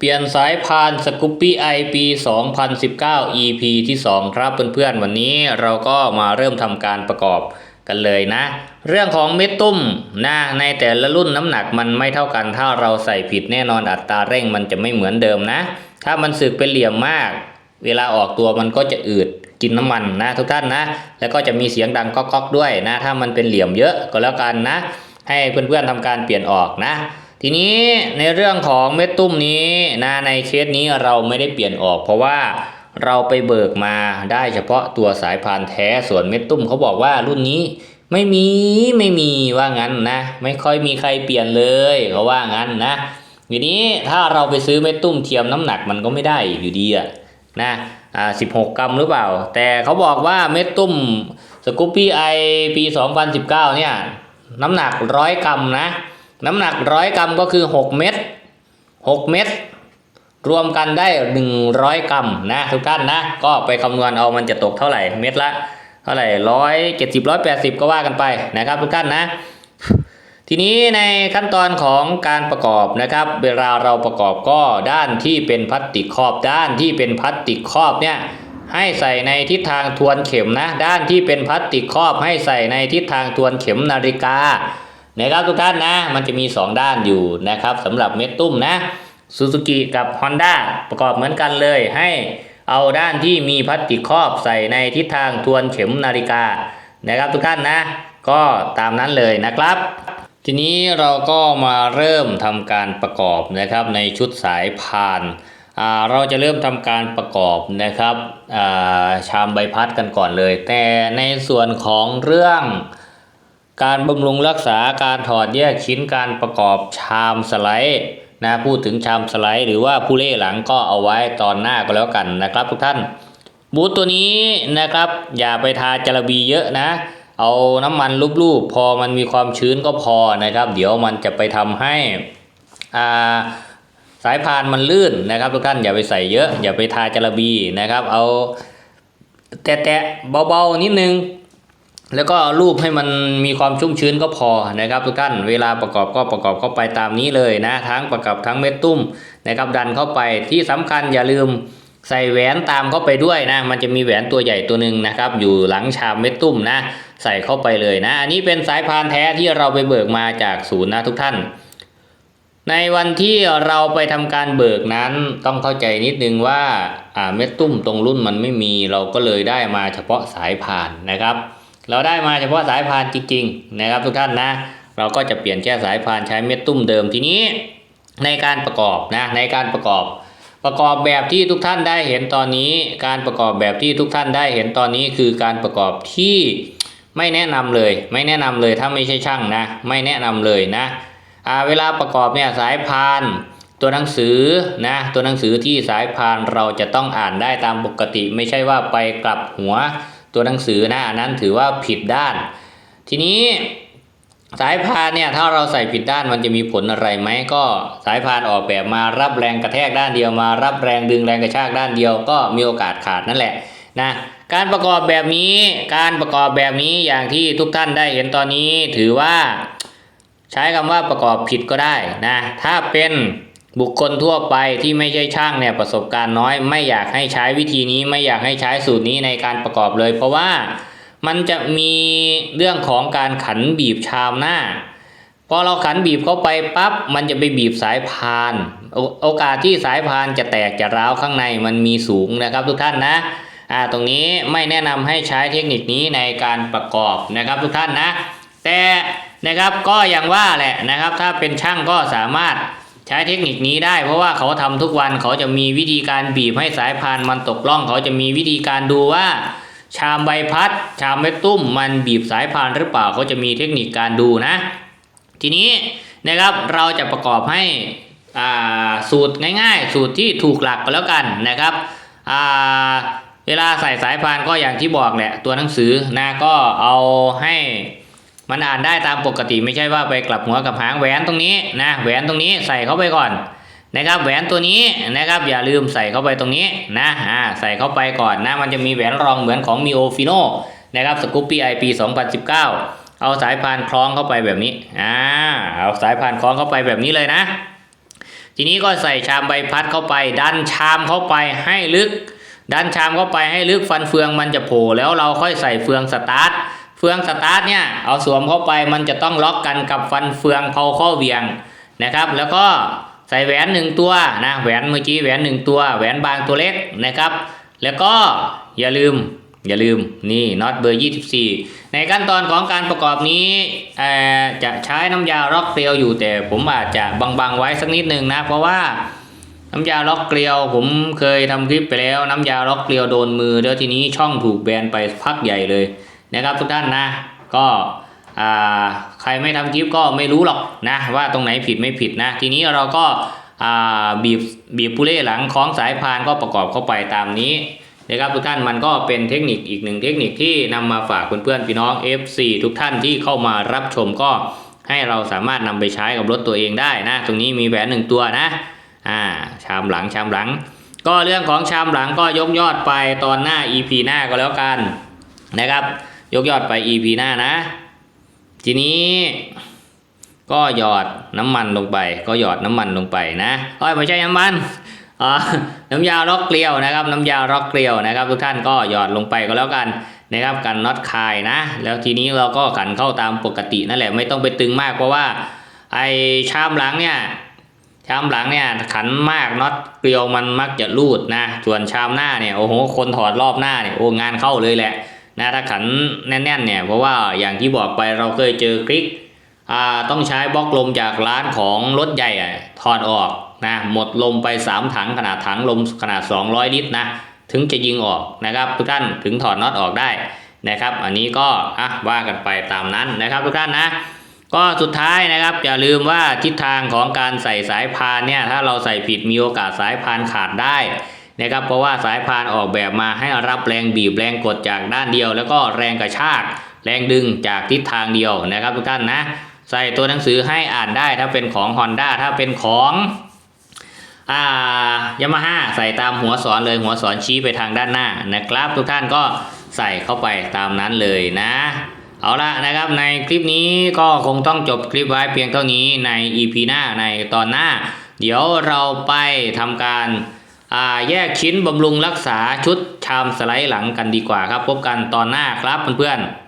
เปลี่ยนสายพานสกูปปี้ไอปี 2019 EP ที่ 2 ครับเพื่อนๆ วันนี้เราก็มาเริ่มทำการประกอบกันเลยนะ เรื่องของเม็ดตุ้มนะในแต่ละรุ่นน้ำหนักมันไม่เท่ากัน ถ้าเราใส่ผิดแน่นอนอัตราเร่งมันจะไม่เหมือนเดิมนะ ถ้ามันสึกเป็นเหลี่ยมมาก เวลาออกตัวมันก็จะอืดกินน้ำมันนะทุกท่านนะ แล้วก็จะมีเสียงดังก๊อกๆด้วยนะ ถ้ามันเป็นเหลี่ยมเยอะก็แล้วกันนะ ให้เพื่อนๆทำการเปลี่ยนออกนะ ทีนี้ในเรื่องของเม็ดตุ้มนี้นะในเคสนี้เราไม่ได้เปลี่ยนออก เพราะว่าเราไปเบิกมาได้เฉพาะตัวสายพานแท้ส่วนเม็ดตุ้มเขาบอกว่ารุ่นนี้ไม่มีไม่มีว่างั้นนะ ไม่ค่อยมีใครเปลี่ยนเลยเขาว่างั้นนะทีนี้ถ้าเราไปซื้อเม็ดตุ้มเทียมน้ำหนักมันก็ไม่ได้อยู่ดีอะนะอ่าสิบหกกรัมหรือเปล่า แต่เขาบอกว่าเม็ดตุ้มสกูปปี้ไอปี 2019 เนี่ย น้ำหนักร้อยกรัมนะ น้ำหนักร้อยกรัมก็คือ 6 เม็ด6 เม็ดรวมกันได้ 100 กรัมนะทุกท่านนะ ก็ไปคำนวณเอามันจะตกเท่าไหร่เม็ดละ เท่าไหร่ร้อยเจ็ดสิบร้อยแปดสิบก็ว่ากันไปนะครับทุกท่านนะ ทีนี้ในขั้นตอนของการประกอบนะครับ เวลาเราประกอบก็ด้านที่เป็นพลาสติกครอบด้านที่เป็นพลาสติกครอบเนี่ยให้ใส่ในทิศทางทวนเข็มนะ ด้านที่เป็นพลาสติกครอบให้ใส่ในทิศทางทวนเข็มนาฬิกา นะครับทุกท่านนะ มันจะมี 2 ด้านอยู่นะครับสำหรับเม็ดตุ้มนะซูซูกิกับ Honda ประกอบเหมือนกันเลย ให้เอาด้านที่มีพลาสติกครอบใส่ในทิศทางทวนเข็มนาฬิกานะครับทุกท่านนะ ก็ตามนั้นเลยนะครับ ทีนี้เราก็มาเริ่มทำการประกอบนะครับในชุดสายพานเราจะเริ่มทำการประกอบนะครับาชามใบพัดกันก่อนเลย แต่ในส่วนของเรื่อง การบำรุงรักษาการถอดแยกชิ้นการประกอบชามสไลด์นะพูดถึงชามสไลด์หรือว่าผู้เล่หลังก็เอาไว้ตอนหน้าก็แล้วกันนะครับ ทุกท่าน บูทตัวนี้นะครับ อย่าไปทาจระบีเยอะนะ เอาน้ำมันลูบๆพอมันมีความชื้นก็พอนะครับ เดี๋ยวมันจะไปทำให้อ่าสายพานมันลื่นนะครับทุกท่านอย่าไปใส่เยอะ อย่าไปทาจระบีนะครับ เอาแตะๆเบาๆนิดนึง แล้วก็รูปให้มันมีความชุ่มชื้นก็พอนะครับทุกท่านเวลาประกอบก็ประกอบเข้าไปตามนี้เลยนะทั้งประกอบทั้งเม็ดตุ้มนะครับดันเข้าไปที่สำคัญอย่าลืมใส่แหวนตามเข้าไปด้วยนะ มันจะมีแหวนตัวใหญ่ตัวหนึ่งนะครับ อยู่หลังชามเม็ดตุ้มนะ ใส่เข้าไปเลยนะ อันนี้เป็นสายพานแท้ที่เราไปเบิกมาจากศูนย์นะทุกท่าน ในวันที่เราไปทำการเบิกนั้นต้องเข้าใจนิดนึงว่าเม็ดตุ้มตรงรุ่นมันไม่มีเราก็เลยได้มาเฉพาะสายพานนะครับ เราได้มาเฉพาะสายพานจริงๆนะครับทุกท่านนะ เราก็จะเปลี่ยนแค่สายพานใช้เม็ดตุ้มเดิมทีนี้ ในการประกอบนะในการประกอบ ประกอบแบบที่ทุกท่านได้เห็นตอนนี้ การประกอบแบบที่ทุกท่านได้เห็นตอนนี้คือการประกอบที่ไม่แนะนำเลย ไม่แนะนำเลยถ้าไม่ใช่ช่างนะ ไม่แนะนำเลยนะเวลาประกอบเนี่ยสายพานตัวหนังสือนะตัวหนังสือที่สายพานเราจะต้องอ่านได้ตามปกติ ไม่ใช่ว่าไปกลับหัว ตัวหนังสือนะอันนั้นถือว่าผิดด้าน ทีนี้สายพานเนี่ยถ้าเราใส่ผิดด้านมันจะมีผลอะไรไหมก็สายพานออกแบบมารับแรงกระแทกด้านเดียวมา รับแรงดึงแรงกระชากด้านเดียวก็มีโอกาสขาดนั่นแหละนะการประกอบแบบนี้การประกอบแบบนี้อย่างที่ทุกท่านได้เห็นตอนนี้ถือว่า ใช้คำว่าประกอบผิดก็ได้นะถ้าเป็น บุคคลทั่วไปที่ไม่ใช่ช่างเนี่ยประสบการณ์น้อย ไม่อยากให้ใช้วิธีนี้ไม่อยากให้ใช้สูตรนี้ในการประกอบเลย เพราะว่ามันจะมีเรื่องของการขันบีบชามหน้าพอเราขันบีบเข้าไปปั๊บมันจะไปบีบสายพานโอกาสที่สายพานจะแตกจะร้าวข้างในมันมีสูงนะครับทุกท่านนะอ่าตรงนี้ไม่แนะนำให้ใช้เทคนิคนี้ในการประกอบนะครับทุกท่านนะ แต่นะครับก็อย่างว่าแหละนะครับ ถ้าเป็นช่างก็สามารถ ใช้เทคนิคนี้ได้เพราะว่าเขาทำทุกวันเขาจะมีวิธีการบีบให้สายพานมันตกล่อง เขาจะมีวิธีการดูว่า ชามใบพัด ชามเม็ดตุ้ม มันบีบสายพานหรือเปล่าเขาจะมีเทคนิคการดูนะ ทีนี้นะครับเราจะประกอบให้สูตรง่ายๆ สูตรที่ถูกหลักก็แล้วกันนะครับเวลาใส่สายพานก็อย่างที่บอกแหละตัวหนังสือนะก็เอาให้ มันอ่านได้ตามปกติไม่ใช่ว่าไปกลับหัวกับหางแหวนตรงนี้นะแหวนตรงนี้ใส่เข้าไปก่อนนะครับแหวนตัวนี้นะครับอย่าลืมใส่เข้าไปตรงนี้นะอ่าใส่เข้าไปก่อนนะมันจะมีแหวนรองเหมือนของ Mio Fino นะครับสกูปปี้ไอปี2019 เอาสายพานคล้องเข้าไปแบบนี้อ่าเอาสายพานคล้องเข้าไปแบบนี้เลยนะ ทีนี้ก็ใส่ชามใบพัดเข้าไป ดันชามเข้าไปให้ลึก ดันชามเข้าไปให้ลึกฟันเฟืองมันจะโผล่แล้วเราค่อยใส่เฟืองสตาร์ท เฟืองสตาร์ทเนี่ยเอาสวมเข้าไปมันจะต้องล็อกกันกับฟันเฟืองเผาข้อเวียงนะครับ แล้วก็ใส่แหวนหนึ่งตัวนะแหวนเมื่อกี้แหวนหนึ่งตัวแหวนบางตัวเล็กนะครับ แล้วก็อย่าลืมอย่าลืมนี่น็อตเบอร์ 24 ในขั้นตอนของการประกอบนี้จะใช้น้ำยาล็อกเกลียวอยู่แต่ผมอาจจะบางๆไว้สักนิดหนึ่งนะ เพราะว่าน้ำยาล็อกเกลียว ผมเคยทำคลิปไปแล้ว น้ำยาล็อกเกลียวโดนมือแล้วทีนี้ช่องถูกแบนไปพักใหญ่เลย นะครับทุกท่านนะ ก็ใครไม่ทำคลิปก็ไม่รู้หรอกนะว่าตรงไหนผิดไม่ผิดนะ ทีนี้เราก็บีบบีบปุเล่หลังคล้องสายพานก็ประกอบเข้าไปตามนี้นะครับทุกท่านมันก็เป็นเทคนิคอีกหนึ่งเทคนิคที่นำมาฝากเพื่อนๆพี่น้อง FC ทุกท่านที่เข้ามารับชมก็ให้เราสามารถนำไปใช้กับรถตัวเองได้นะ ตรงนี้มีแหวนหนึ่งตัวนะอ่าชามหลังชามหลัง ก็เรื่องของชามหลังก็ยกยอดไปตอนหน้า EP หน้าก็แล้วกันนะครับ ยกยอดไป EP หน้านะ ทีนี้ก็หยอดน้ำมันลงไป ก็หยอดน้ำมันลงไปนะเอ้ยไม่ใช่น้ำมันน้ำยาล็อกเกลียวนะครับ น้ำยาล็อกเกลียวนะครับ ทุกท่านก็หยอดลงไปก็แล้วกันนะครับกันน็อตคายนะ แล้วทีนี้เราก็ขันเข้าตามปกตินั่นแหละไม่ต้องไปตึงมากเพราะว่า ไอชามหลังเนี่ยชามหลังเนี่ยขันมากน็อตเกลียวมันมักจะรูดนะ ส่วนชามหน้าเนี่ยโอ้โหคนถอดรอบหน้าเนี่ยโอ้งานเข้าเลยแหละ นะถ้าขันแน่นๆเนี่ยเพราะว่าอย่างที่บอกไปเราเคยเจอคลิกต้องใช้บล็อกลมจากร้านของรถใหญ่ถอดออกนะหมดลมไป 3 ถังขนาดถังลมขนาด 200 ลิตรนะถึงจะยิงออกนะครับทุกท่านถึงถอดน็อตออกได้นะครับ อันนี้ก็อะว่ากันไปตามนั้นนะครับทุกท่านนะก็สุดท้ายนะครับอย่าลืมว่าทิศทางของการใส่สายพานเนี่ยถ้าเราใส่ผิดมีโอกาสสายพานขาดได้ นะครับเพราะว่าสายพานออกแบบมาให้รับแรงบีบแรงกดจากด้านเดียว แล้วก็แรงกระชากแรงดึงจากทิศทางเดียวนะครับทุกท่านนะใส่ตัวหนังสือให้อ่านได้ถ้าเป็นของ Honda ถ้าเป็นของอ่ายามาฮ่าใส่ตามหัวสอนเลยหัวสอนชี้ไปทางด้านหน้านะครับ ทุกท่านก็ใส่เข้าไปตามนั้นเลยนะ เอาละนะครับในคลิปนี้ก็คงต้องจบคลิปไว้เพียงเท่านี้ใน EP หน้าในตอนหน้า เดี๋ยวเราไปทำการ แยกชิ้นบำรุงรักษาชุดชามสไลด์หลังกันดีกว่าครับ พบกันตอนหน้าครับเพื่อนๆ